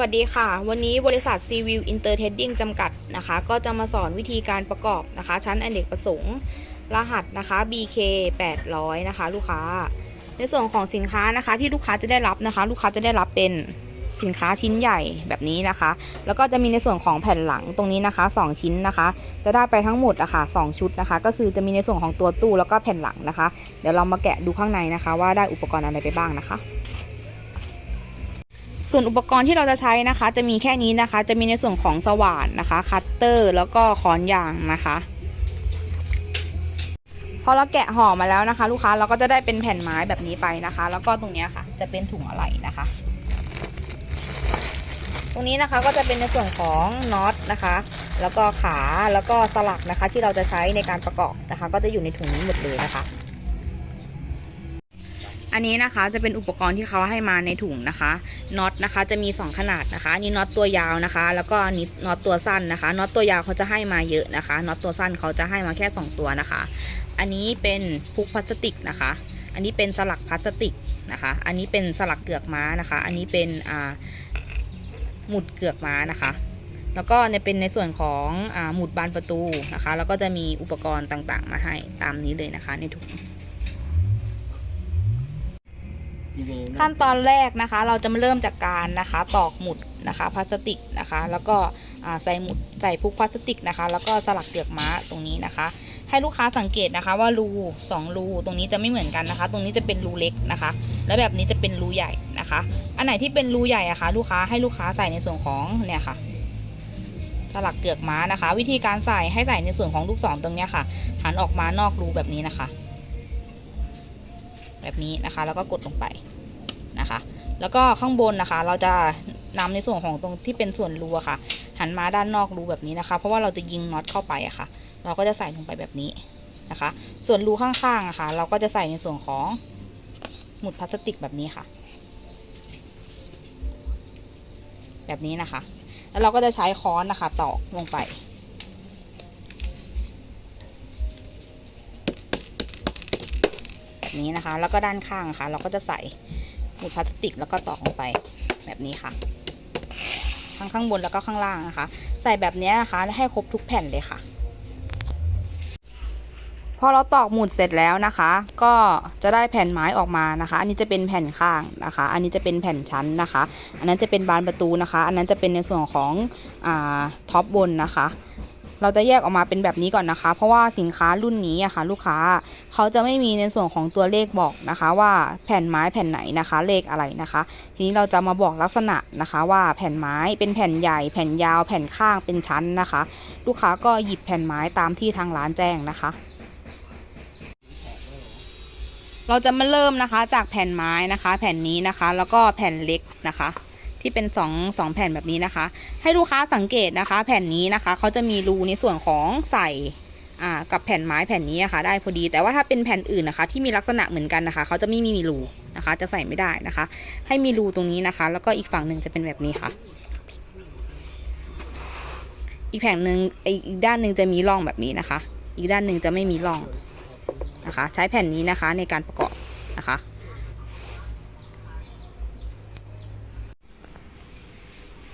วัสดีค่ะ วันนี้บริษัท c v i l Inter Trading จำกัดนะคะ ก็จะมาสอนวิธีการประกอบนะคะ ชั้นอเนกประสงค์ รหัสนะคะ BK 800นะคะ ลูกค้า ในส่วนของสินค้านะคะ ที่ลูกค้าจะได้รับนะคะ ลูกค้าจะได้รับเป็นสินค้าชิ้นใหญ่แบบนี้นะคะ แล้วก็จะมีในส่วนของแผ่นหลังตรงนี้นะคะ 2 ชิ้นนะคะ จะได้ไปทั้งหมดอะค่ะสองชุดนะคะ ก็คือจะมีในส่วนของตัวตู้แล้วก็แผ่นหลังนะคะ เดี๋ยวเรามาแกะดูข้างในนะคะ ว่าได้อุปกรณ์อะไรไปบ้างนะคะ ส่วนอุปกรณ์ที่เราจะใช้นะคะ จะมีแค่นี้นะคะ จะมีในส่วนของสว่านนะคะ คัตเตอร์ แล้วก็ค้อนยางนะคะ พอเราแกะห่อมาแล้วนะคะ ลูกค้าเราก็จะได้เป็นแผ่นไม้แบบนี้ไปนะคะ แล้วก็ตรงนี้ค่ะ จะเป็นถุงอะไหล่นะคะ ตรงนี้นะคะก็จะเป็นในส่วนของน็อตนะคะ แล้วก็ขาแล้วก็สลักนะคะ ที่เราจะใช้ในการประกอบนะคะ ก็จะอยู่ในถุงนี้หมดเลยนะคะ อันนี้นะคะจะเป็นอุปกรณ์ที่เขาให้มาในถุงนะคะน็อตนะคะจะมี 2 ขนาดนะคะอันนี้น็อตตัวยาวนะคะ แล้วก็อันนี้น็อตตัวสั้นนะคะน็อตตัวยาวเขาจะให้มาเยอะนะคะน็อตตัวสั้นเขาจะให้มาแค่ 2 ตัวนะคะ อันนี้เป็นพุกพลาสติกนะคะ อันนี้เป็นสลักพลาสติกนะคะ อันนี้เป็นสลักเกือกม้านะคะ อันนี้เป็นอ่าหมุดเกือกม้านะคะ แล้วก็เนี่ยเป็นในส่วนของอ่าหมุดบานประตูนะคะ แล้วก็จะมีอุปกรณ์ต่างๆ มาให้ตามนี้เลยนะคะในถุง ขั้นตอนแรกนะคะ เราจะมาเริ่มจากการนะคะตอกหมุดนะคะพลาสติกนะคะ แล้วก็ใส่หมุดใส่พุกพลาสติกนะคะ แล้วก็สลักเปลือกม้าตรงนี้นะคะ ให้ลูกค้าสังเกตนะคะว่ารูสองรูตรงนี้จะไม่เหมือนกันนะคะ ตรงนี้จะเป็นรูเล็กนะคะ แล้วแบบนี้จะเป็นรูใหญ่นะคะ อันไหนที่เป็นรูใหญ่อะคะ ลูกค้าให้ลูกค้าใส่ในส่วนของเนี่ยค่ะสลักเกือกม้านะคะ วิธีการใส่ให้ใส่ในส่วนของลูกศรตรงเนี้ยค่ะ หันออกมานอกรูแบบนี้นะคะ แบบนี้นะคะ แล้วก็กดลงไปนะคะ แล้วก็ข้างบนนะคะ เราจะนำในส่วนของตรงที่เป็นส่วนรูอะค่ะ หันมาด้านนอกรูแบบนี้นะคะ เพราะว่าเราจะยิงน็อตเข้าไปอะค่ะ เราก็จะใส่ลงไปแบบนี้นะคะ ส่วนรูข้างๆอะค่ะ เราก็จะใส่ในส่วนของหมุดพลาสติกแบบนี้ค่ะ แบบนี้นะคะ แล้วเราก็จะใช้ค้อนนะคะตอกลงไป นี้นะคะ แล้วก็ด้านข้างค่ะ เราก็จะใส่หมุดพลาสติกแล้วก็ตอกลงไปแบบนี้ค่ะ ทั้งข้างบนแล้วก็ข้างล่างนะคะ ใส่แบบนี้นะคะให้ครบทุกแผ่นเลยค่ะ พอเราตอกหมุดเสร็จแล้วนะคะ ก็จะได้แผ่นไม้ออกมานะคะ อันนี้จะเป็นแผ่นข้างนะคะ อันนี้จะเป็นแผ่นชั้นนะคะ อันนั้นจะเป็นบานประตูนะคะ อันนั้นจะเป็นในส่วนของอท็อปบนนะคะ เราจะแยกออกมาเป็นแบบนี้ก่อนนะคะ เพราะว่าสินค้ารุ่นนี้อะค่ะ ลูกค้าเขาจะไม่มีในส่วนของตัวเลขบอกนะคะ ว่าแผ่นไม้แผ่นไหนนะคะ เลขอะไรนะคะ ทีนี้เราจะมาบอกลักษณะนะคะ ว่าแผ่นไม้เป็นแผ่นใหญ่ แผ่นยาว แผ่นข้างเป็นชั้นนะคะ ลูกค้าก็หยิบแผ่นไม้ตามที่ทางร้านแจ้งนะคะเราจะมาเริ่มนะคะจากแผ่นไม้นะคะ แผ่นนี้นะคะ แล้วก็แผ่นเล็กนะคะ ที่เป็นสองสองแผ่นแบบนี้นะคะ ให้ลูกค้าสังเกตนะคะ แผ่นนี้นะคะเขาจะมีรูในส่วนของใส่กับแผ่นไม้แผ่นนี้อะค่ะได้พอดี แต่ว่าถ้าเป็นแผ่นอื่นนะคะ ที่มีลักษณะเหมือนกันนะคะเขาจะไม่มีรูนะคะ จะใส่ไม่ได้นะคะ ให้มีรูตรงนี้นะคะ แล้วก็อีกฝั่งหนึ่งจะเป็นแบบนี้ค่ะ อีกแผ่นหนึ่งอีกด้านหนึ่งจะมีร่องแบบนี้นะคะ อีกด้านหนึ่งจะไม่มีร่องนะคะ ใช้แผ่นนี้นะคะในการประกอบนะคะ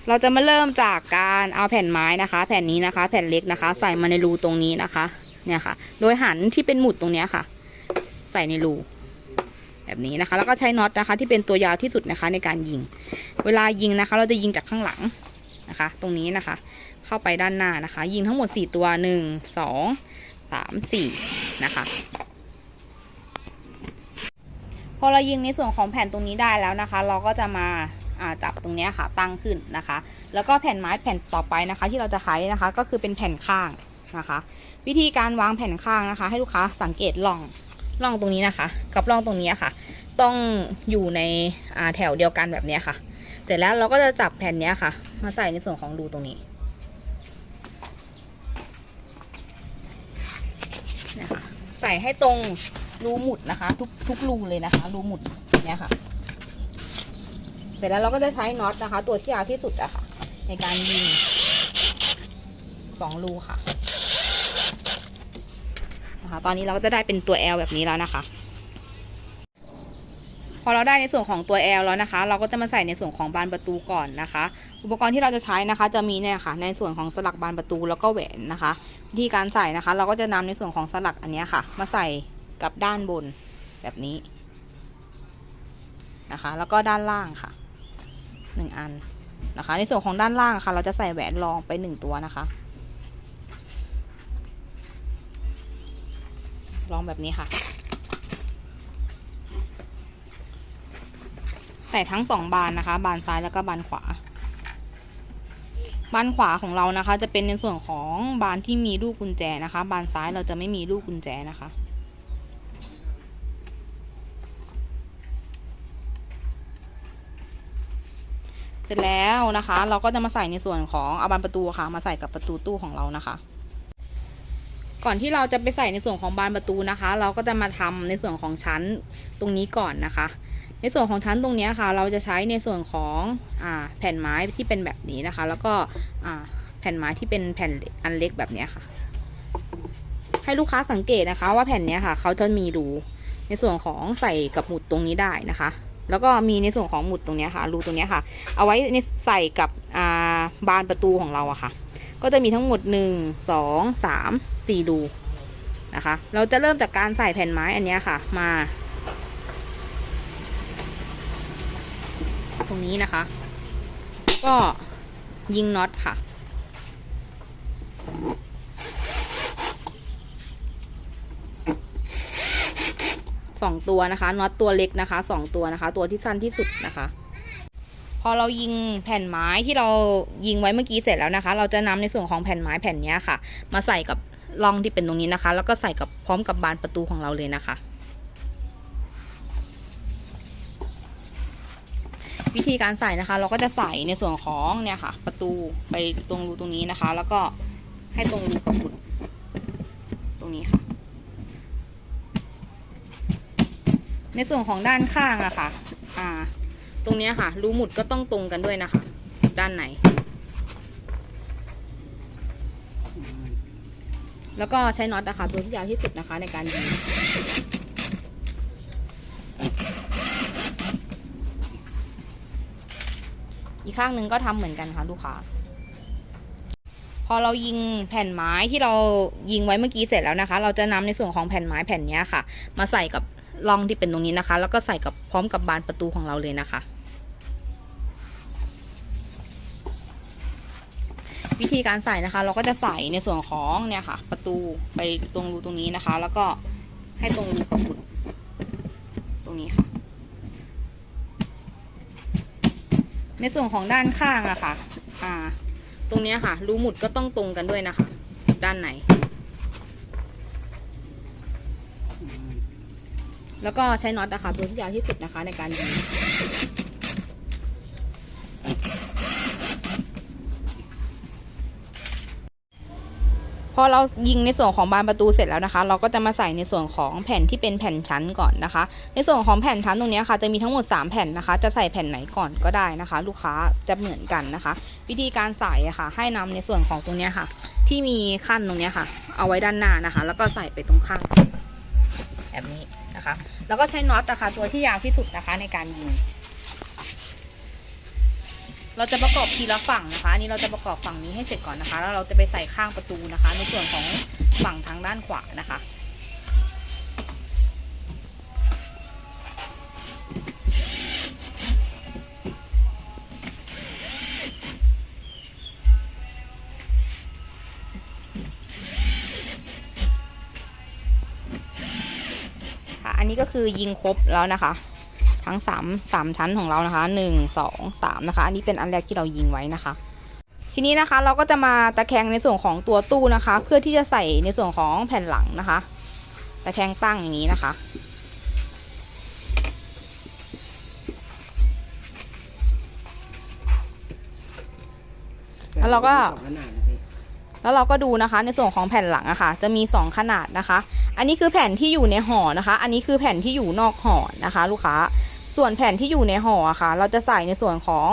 เราจะมาเริ่มจากการเอาแผ่นไม้นะคะ แผ่นนี้นะคะ แผ่นเล็กนะคะ ใส่มาในรูตรงนี้นะคะ เนี่ยค่ะ โดยหันที่เป็นหมุดตรงนี้ค่ะ ใส่ในรูแบบนี้นะคะ แล้วก็ใช้น็อตนะคะ ที่เป็นตัวยาวที่สุดนะคะ ในการยิง เวลายิงนะคะ เราจะยิงจากข้างหลังนะคะ ตรงนี้นะคะ เข้าไปด้านหน้านะคะ ยิงทั้งหมดสี่ตัวหนึ่งสองสามสี่นะคะพอเรายิงในส่วนของแผ่นตรงนี้ได้แล้วนะคะ เราก็จะมา จับตรงนี้ค่ะตั้งขึ้นนะคะ แล้วก็แผ่นไม้แผ่นต่อไปนะคะ ที่เราจะใช้นะคะ ก็คือเป็นแผ่นข้างนะคะ วิธีการวางแผ่นข้างนะคะ ให้ลูกค้าสังเกตร่องร่องตรงนี้นะคะ กับร่องตรงนี้ค่ะ ต้องอยู่ในแถวเดียวกันแบบนี้ค่ะ เสร็จแล้วเราก็จะจับแผ่นนี้ค่ะ มาใส่ในส่วนของรูตรงนี้นี่ยค่ะใส่ให้ตรงรูหมุดนะคะ ทุกทุกรูเลยนะคะ รูหมุดเนี่ยค่ะ ร็จแล้วเราก็จะใช้น็อตนะคะ ตัวที่ยาวที่สุดอะค่ะ ในการยิงสองรูค่ะนะคะตอนนี้เราก็จะได้เป็นตัว L แบบนี้แล้วนะคะ พอเราได้ในส่วนของตัว L แล้วนะคะ เราก็จะมาใส่ในส่วนของบานประตูก่อนนะคะ อุปกรณ์ที่เราจะใช้นะคะ จะมีเนี่ยค่ะ ในส่วนของสลักบานประตูแล้วก็แหวนนะคะ วิธีการใส่นะคะ เราก็จะนำในส่วนของสลักอันนี้ค่ะ มาใส่กับด้านบนแบบนี้นะคะ แล้วก็ด้านล่างค่ะ หนึ่งอันนะคะ ในส่วนของด้านล่างค่ะเราจะใส่แหวนรองไปหนึ่งตัวนะคะรองแบบนี้ค่ะ ใส่ทั้งสองบานนะคะ บานซ้ายแล้วก็บานขวา บานขวาของเรานะคะ จะเป็นในส่วนของบานที่มีลูกกุญแจนะคะ บานซ้ายเราจะไม่มีลูกกุญแจนะคะ ร็จแล้วนะคะ เราก็จะมาใส่ในส่วนของเอาบานประตูค่ะ มาใส่กับประตูตู้ของเรานะคะ ก่อนที่เราจะไปใส่ในส่วนของบานประตูนะคะ เราก็จะมาทำในส่วนของชั้นตรงนี้ก่อนนะคะ ในส่วนของชั้นตรงนี้ค่ะ เราจะใช้ในส่วนของอแผ่นไม้ที่เป็นแบบนี้นะคะ แล้วก็แผ่นไม้ที่เป็นแผ่นอันเล็กแบบนี้ค่ะ ให้ลูกค้าสังเกตนะคะ ว่าแผ่นนี้ค่ะ เขาจะมีรูในส่วนของใส่กับหมุดตรงนี้ได้นะคะ แล้วก็มีในส่วนของหมุดตรงนี้ค่ะรูตรงนี้ค่ะ เอาไว้ในใส่กับอ่าบานประตูของเราอะค่ะ ก็จะมีทั้งหมดหนึ่งสองสามสี่รูนะคะ เราจะเริ่มจากการใส่แผ่นไม้อันนี้ค่ะ มา ตรงนี้นะคะ ก็ยิงน็อตค่ะ สองตัวนะคะน็อตตัวเล็กนะคะสองตัวนะคะ ตัวที่สั้นที่สุดนะคะ พอเรายิงแผ่นไม้ที่เรายิงไว้เมื่อกี้เสร็จแล้วนะคะ เราจะนำในส่วนของแผ่นไม้แผ่นนี้ค่ะ มาใส่กับร่องที่เป็นตรงนี้นะคะ แล้วก็ใส่กับพร้อมกับบานประตูของเราเลยนะคะวิธีการใส่นะคะ เราก็จะใส่ในส่วนของเนี่ยค่ะ ประตูไปตรงรูตรงนี้นะคะ แล้วก็ให้ตรงรูกับหมุดตรงนี้ค่ะ ในส่วนของด้านข้างอะค่ะ อ่า ตรงนี้ค่ะ รูหมุดก็ต้องตรงกันด้วยนะคะ ด้านไหน แล้วก็ใช้น็อตนะคะตัวที่ยาวที่สุดนะคะในการยิงอีกข้างหนึ่งก็ทำเหมือนกันค่ะลูกค้า พอเรายิงแผ่นไม้ที่เรายิงไว้เมื่อกี้เสร็จแล้วนะคะ เราจะนำในส่วนของแผ่นไม้แผ่นนี้ค่ะ มาใส่กับ ร่องที่เป็นตรงนี้นะคะ แล้วก็ใส่กับพร้อมกับบานประตูของเราเลยนะคะ วิธีการใส่นะคะ เราก็จะใส่ในส่วนของเนี่ยค่ะ ประตูไปตรงรูตรงนี้นะคะ แล้วก็ให้ตรงรูกับหมุดตรงนี้ค่ะ ในส่วนของด้านข้างอะค่ะ อ่า ตรงนี้ค่ะ รูหมุดก็ต้องตรงกันด้วยนะคะ ด้านไหน แล้วก็ใช้น็อตนะคะตัวที่ยาวที่สุดนะคะในการยิงพอเรายิงในส่วนของบานประตูเสร็จแล้วนะคะ เราก็จะมาใส่ในส่วนของแผ่นที่เป็นแผ่นชั้นก่อนนะคะ ในส่วนของแผ่นชั้นตรงนี้ค่ะจะมีทั้งหมด 3 แผ่นนะคะ จะใส่แผ่นไหนก่อนก็ได้นะคะ ลูกค้าจะเหมือนกันนะคะ วิธีการใส่ะค่ะ ให้นำในส่วนของตรงนี้ค่ะ ที่มีขั้นตรงนี้ค่ะ เอาไว้ด้านหน้านะคะ แล้วก็ใส่ไปตรงข้างแบบนี้นะคะ แล้วก็ใช้น็อตนะคะตัวที่ยาวที่สุดนะคะในการยิง เราจะประกอบทีละฝั่งนะคะ อันนี้เราจะประกอบฝั่งนี้ให้เสร็จก่อนนะคะ แล้วเราจะไปใส่ข้างประตูนะคะ ในส่วนของฝั่งทางด้านขวานะคะ นี้ก็คือยิงครบแล้วนะคะ ทั้งสามสามชั้นของเรานะคะหนึ่งสองสามนะคะ อันนี้เป็นอันแรกที่เรายิงไว้นะคะ ทีนี้นะคะเราก็จะมาตะแคงในส่วนของตัวตู้นะคะ เพื่อที่จะใส่ในส่วนของแผ่นหลังนะคะ ตะแคงตั้งอย่างนี้นะคะแล้วเราก็แล้วเราก็ดูนะคะในส่วนของแผ่นหลังอะค่ะ จะมี 2 ขนาดนะคะ อันนี้คือแผ่นที่อยู่ในห่อนะคะ อันนี้คือแผ่นที่อยู่นอกห่อนะคะ ลูกค้า ส่วนแผ่นที่อยู่ในห่ออะค่ะ เราจะใส่ในส่วนของ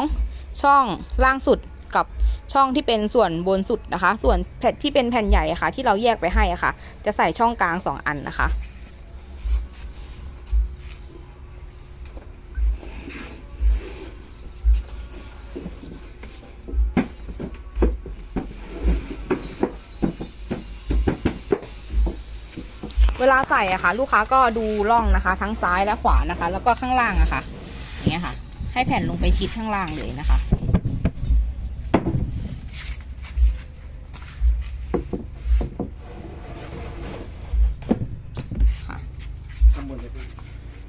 ช่องล่างสุดกับช่องที่เป็นส่วนบนสุดนะคะ ส่วนแผ่นที่เป็นแผ่นใหญ่ะค่ะ ที่เราแยกไปให้อะค่ะ จะใส่ช่องกลาง 2 อันนะคะ เวลาใส่อะค่ะ ลูกค้าก็ดูร่องนะคะ ทั้งซ้ายและขวานะคะ แล้วก็ข้างล่างอะค่ะอย่างเงี้ยค่ะ ให้แผ่นลงไปชิดข้างล่างเลยนะคะ จะเป็น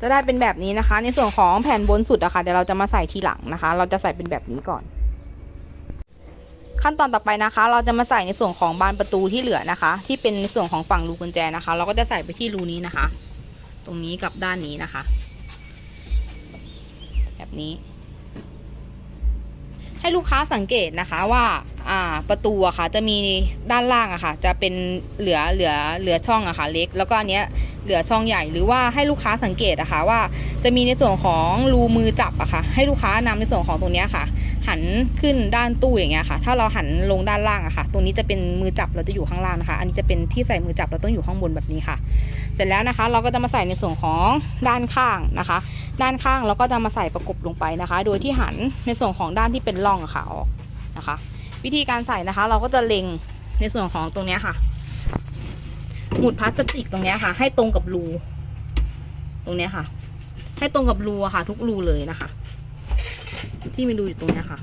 จะได้เป็นแบบนี้นะคะ ในส่วนของแผ่นบนสุดอะค่ะเดี๋ยวเราจะมาใส่ทีหลังนะคะ เราจะใส่เป็นแบบนี้ก่อน ขั้นตอนต่อไปนะคะ เราจะมาใส่ในส่วนของบานประตูที่เหลือนะคะ ที่เป็นในส่วนของฝั่งรูกุญแจนะคะ เราก็จะใส่ไปที่รูนี้นะคะ ตรงนี้กับด้านนี้นะคะ แบบนี้ ให้ลูกค้าสังเกตนะคะว่าอ่าประตูอะค่ะจะมีด้านล่างอะค่ะ จะเป็นเหลือเหลือเหลือช่องอะค่ะเล็ก แล้วก็อันเนี้ยเหลือช่องใหญ่หรือว่าให้ลูกค้าสังเกตนะคะว่าจะมีในส่วนของรูมือจับอะค่ะให้ลูกค้านำในส่วนของตรงเนี้ยค่ะ หันขึ้นด้านตู้อย่างเงี้ยค่ะ ถ้าเราหันลงด้านล่างอะค่ะ ตรงนี้จะเป็นมือจับเราจะอยู่ข้างล่างนะคะ อันนี้จะเป็นที่ใส่มือจับเราต้องอยู่ข้างบนแบบนี้ค่ะ เสร็จแล้วนะคะ เราก็จะมาใส่ในส่วนของด้านข้างนะคะ ด้านข้างเราก็จะมาใส่ประกบลงไปนะคะ โดยที่หันในส่วนของด้านที่เป็นร่องอะค่ะออกนะคะ วิธีการใส่นะคะ เราก็จะเล็งในส่วนของตรงเนี้ยค่ะ หมุดพลาสติกตรงเนี้ยค่ะ ให้ตรงกับรูตรงเนี้ยค่ะ ให้ตรงกับรูอะค่ะ ทุกรูเลยนะคะ ที่มีรูอยู่ตรงนี้ค่ะ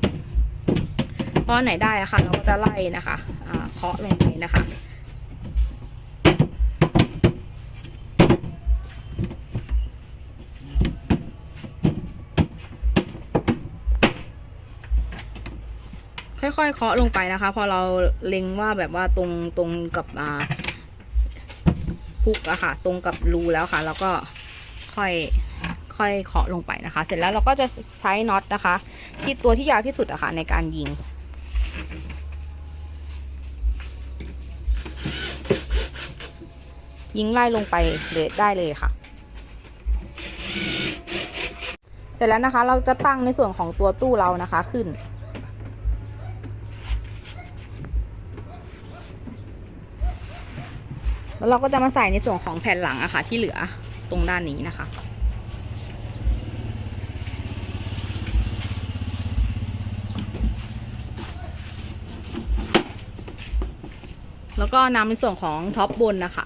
พราะอันไหนได้อะค่ะ เราก็จะไล่นะคะเคาะลงไปนะคะค่อยๆเคาะลงไปนะคะ พอเราเล็งว่าแบบว่าตรงตรงกับอ่าพุกอะค่ะ ตรงกับรูแล้วค่ะ แล้วก็ค่อยค่อยเคาะลงไปนะคะ เสร็จแล้วเราก็จะใช้น็อตนะคะ ที่ตัวที่ยาวที่สุดอะค่ะในการยิง ยิงไล่ลงไปเลยได้เลยค่ะ เสร็จแล้วนะคะ เราจะตั้งในส่วนของตัวตู้เรานะคะขึ้นแล้วเราก็จะมาใส่ในส่วนของแผ่นหลังอะค่ะที่เหลือตรงด้านนี้นะคะ แล้วก็นำในส่วนของท็อปบนนะคะ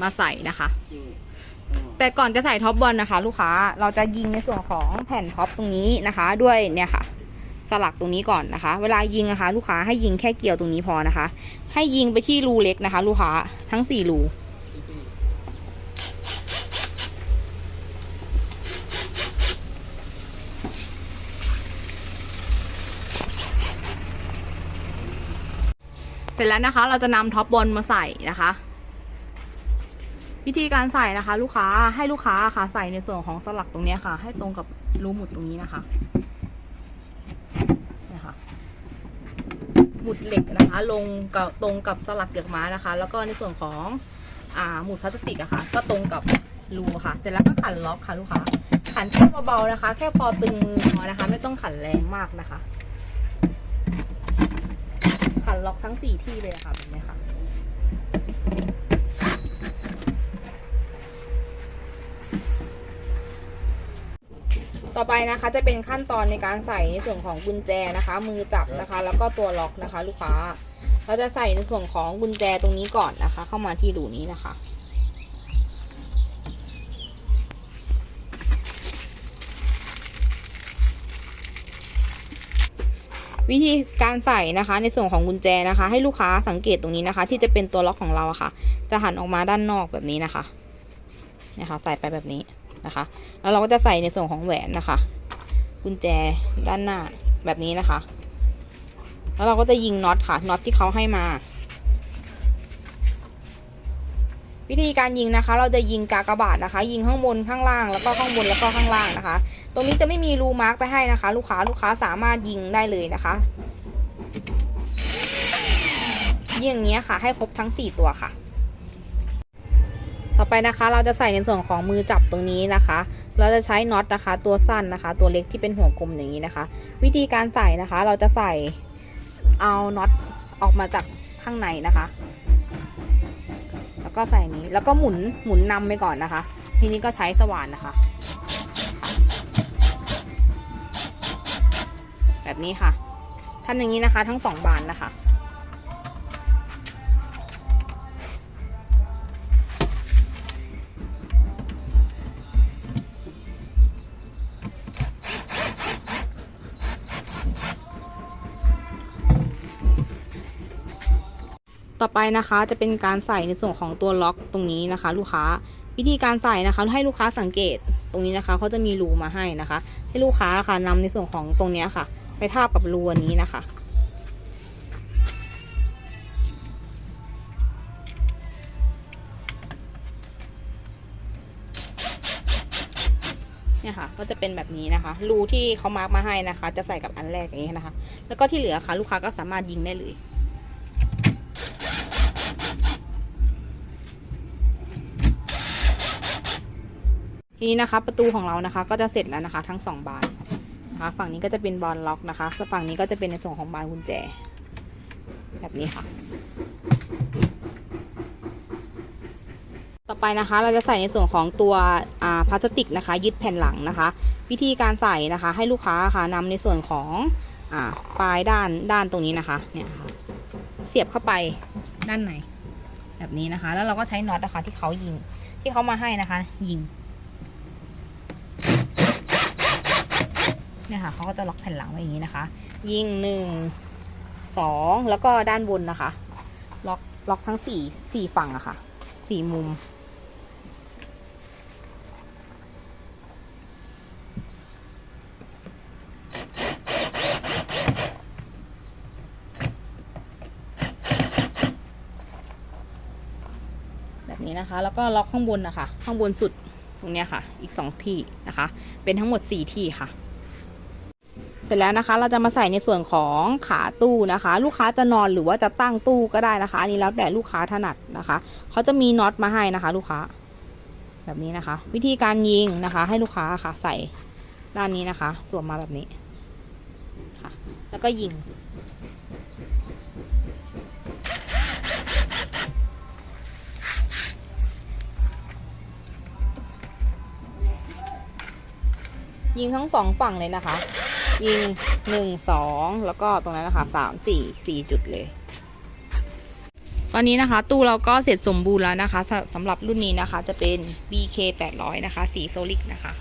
มาใส่นะคะ แต่ก่อนจะใส่ท็อปบอลนะคะ ลูกค้าเราจะยิงในส่วนของแผ่นท็อปตรงนี้นะคะ ด้วยเนี่ยค่ะ สลักตรงนี้ก่อนนะคะ เวลายิงนะคะ ลูกค้าให้ยิงแค่เกี่ยวตรงนี้พอนะคะ ให้ยิงไปที่รูเล็กนะคะ ลูกค้าทั้งสี่รู ร็จแล้วนะคะ เราจะนำท็อปบอลมาใส่นะคะ วิธีการใส่นะคะ ลูกค้าให้ลูกค้าค่ะ ใส่ในส่วนของสลักตรงนี้ค่ะ ให้ตรงกับรูหมุดตรงนี้นะคะนะคะหมุดเหล็กนะคะ ลงกับตรงกับสลักเกือกม้านะคะ แล้วก็ในส่วนของอ่าหมุดพลาสติกอะค่ะ ก็ตรงกับรูค่ะ เสร็จแล้วก็ขันล็อกค่ะ ลูกค้าขันแค่เบาๆนะคะ แค่พอตึงมือพอนะคะ ไม่ต้องขันแรงมากนะคะ ล็อกทั้งสี่ที่เลยค่ะแบบนี้ค่ะ ต่อไปนะคะจะเป็นขั้นตอนในการใส่ในส่วนของกุญแจนะคะ มือจับนะคะ แล้วก็ตัวล็อกนะคะ ลูกค้า เราจะใส่ในส่วนของกุญแจตรงนี้ก่อนนะคะ เข้ามาที่รูนี้นะคะ วิธีการใส่นะคะ ในส่วนของกุญแจนะคะ ให้ลูกค้าสังเกตตรงนี้นะคะ ที่จะเป็นตัวล็อกของเราะค่ะ จะหันออกมาด้านนอกแบบนี้นะคะนะคะ ใส่ไปแบบนี้นะคะ แล้วเราก็จะใส่ในส่วนของแหวนนะคะ กุญแจด้านหน้าแบบนี้นะคะ แล้วเราก็จะยิงน็อตค่ะน็อตที่เขาให้มา วิธีการยิงนะคะ เราจะยิงกากบาทนะคะ ยิงข้างบนข้างล่างแล้วก็ข้างบนแล้วก็ข้างล่างนะคะ ตรงนี้จะไม่มีรูมาร์กไปให้นะคะ ลูกค้าลูกค้าสามารถยิงได้เลยนะคะยิงอย่างเงี้ยค่ะ ให้ครบทั้งสี่ตัวค่ะ ต่อไปนะคะเราจะใส่ในส่วนของมือจับตรงนี้นะคะเราจะใช้น็อตนะคะ ตัวสั้นนะคะ ตัวเล็กที่เป็นหัวกลมอย่างนี้นะคะ วิธีการใส่นะคะ เราจะใส่เอาน็อตออกมาจากข้างในนะคะ แล้วก็ใส่นี้ แล้วก็หมุนหมุนนำไปก่อนนะคะ ทีนี้ก็ใช้สว่านนะคะ แบบนี้ค่ะทำอย่างนี้นะคะ ทั้งสองบานนะคะ ต่อไปนะคะจะเป็นการใส่ในส่วนของตัวล็อกตรงนี้นะคะ ลูกค้าวิธีการใส่นะคะ ให้ลูกค้าสังเกตตรงนี้นะคะเขาจะมีรูมาให้นะคะ ให้ลูกค้าค่ะนำในส่วนของตรงนี้ค่ะ ไปทาบกับรูนนี้นะคะเนี่ยค่ะก็จะเป็นแบบนี้นะคะ รูที่เขามาร์กมาให้นะคะ จะใส่กับอันแรกอย่างนี้นะคะ แล้วก็ที่เหลือค่ะ ลูกค้าก็สามารถยิงได้เลย ทีนี้นะคะ ประตูของเรานะคะ ก็จะเสร็จแล้วนะคะ ทั้งสองบานนะคะฝั่งนี้ก็จะเป็นบานล็อกนะคะส่วนฝั่งนี้ก็จะเป็นในส่วนของบานกุญแจ แบบนี้ค่ะ ต่อไปนะคะ เราจะใส่ในส่วนของตัวอ่าพลาสติกนะคะ ยึดแผ่นหลังนะคะ วิธีการใส่นะคะ ให้ลูกค้าค่ะนำในส่วนของอ่าปลายด้านด้านตรงนี้นะคะเนี่ยค่ะเสียบเข้าไปด้านในแบบนี้นะคะ แล้วเราก็ใช้น็อตนะคะที่เขายิงที่เขามาให้นะคะ ยิง เนี่ยค่ะเขาก็จะล็อกแผ่นหลังไว้อย่างนี้นะคะ ยิงหนึ่งสองแล้วก็ด้านบนนะคะ ล็อกล็อกทั้งสี่สี่ฝั่งอะค่ะสี่มุม แบบนี้นะคะ แล้วก็ล็อกข้างบนนะคะ ข้างบนสุดตรงเนี้ยค่ะ อีกสองที่นะคะ เป็นทั้งหมดสี่ที่ค่ะ ร็จแล้วนะคะ เราจะมาใส่ในส่วนของขาตู้นะคะ ลูกค้าจะนอนหรือว่าจะตั้งตู้ก็ได้นะคะ อันนี้แล้วแต่ลูกค้าถนัดนะคะเขาจะมีน็อตมาให้นะคะ ลูกค้า แบบนี้นะคะ วิธีการยิงนะคะ ให้ลูกค้าค่ะ ใส่ด้านนี้นะคะ สวมมาแบบนี้ค่ะ แล้วก็ยิงยิงทั้งสองฝั่งเลยนะคะ ยิงหนึ่งสองแล้วก็ตรงนั้นนะคะสามสี่สี่จุดเลย ตอนนี้นะคะ ตู้เราก็เสร็จสมบูรณ์แล้วนะคะสำหรับรุ่นนี้นะคะจะเป็น BK 800นะคะ สีโซลิกนะคะ